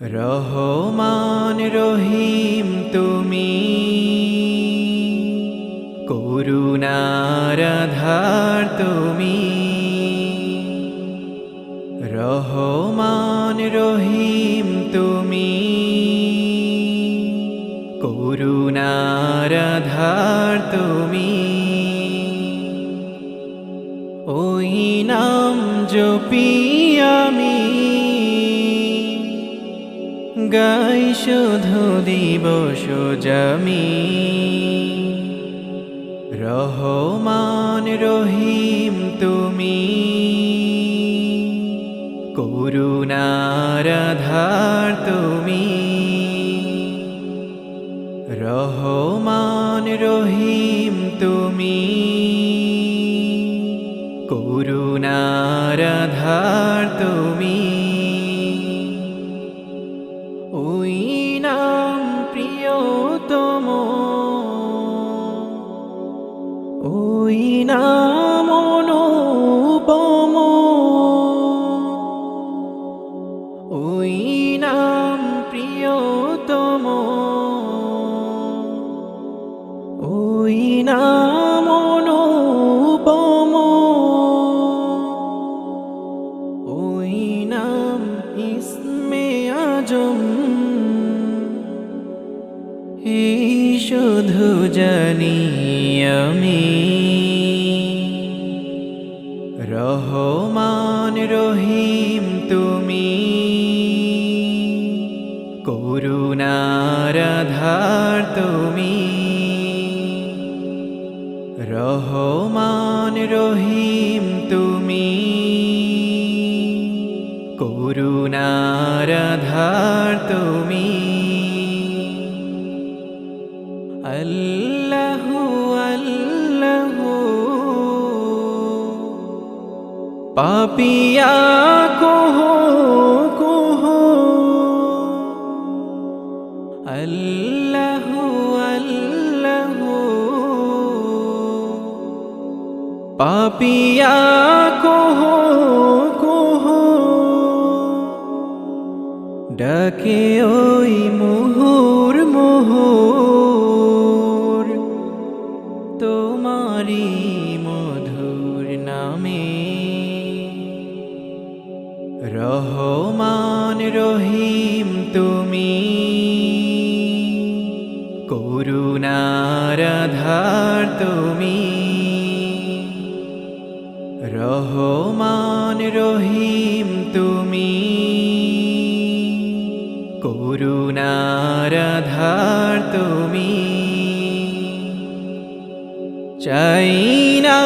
রহমান রহিম তুমি। করুণারাধার তুমি। রহমান রহিম তুমি। করুণারাধার তুমি। ওই নাম জপি আমি গাই শুধু দিবস জামি রহমান রহিম তুমি। করুণারাধার তুমি। রহমান রহিম তুমি। করুণারাধার তুমি। ওই নাম অনুপম। ওই নাম প্রিয়তম। ওই নাম এই শুধু জানি আমি। রহমান রহিম তুমি। করুণারাধার তুমি। রহমান রহিম তুমি। করুণারাধার তুমি। আল্লাহু আল্লাহু। পাপিয়া কোহ কোহ। আল্লাহু আল্লাহু। পাপিয়া কোহ কোহ। ডাকে ওই রহমান রহিম তুমি। করুণারাধার তুমি। রহমান রহিম তুমি। করুণারাধার তুমি। চাই না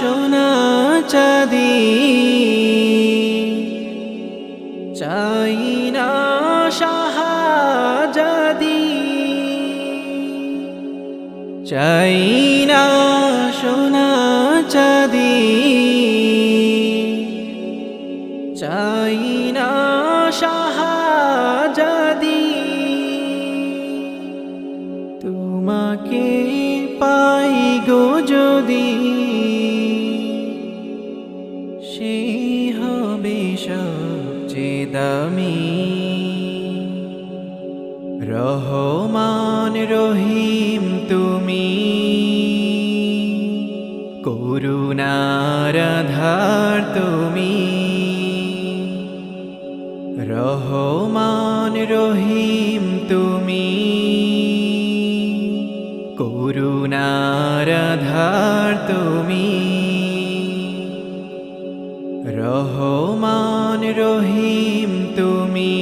সোনা চাঁদি চাই না শাহাজাদি। চাই না সোনা চাঁদি। চাই না শাহাজাদি। তোমাকে পাই গো যদি। সেই হবে সবচেয়ে দামি। রহমান রহিম তুমি। করুণারাধার তুমি। রহমান রহিম তুমি। করুণারাধার তুমি। রহমান রহিম তুমি।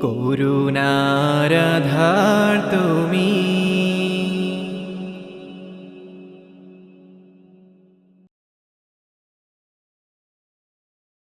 করুণারাধার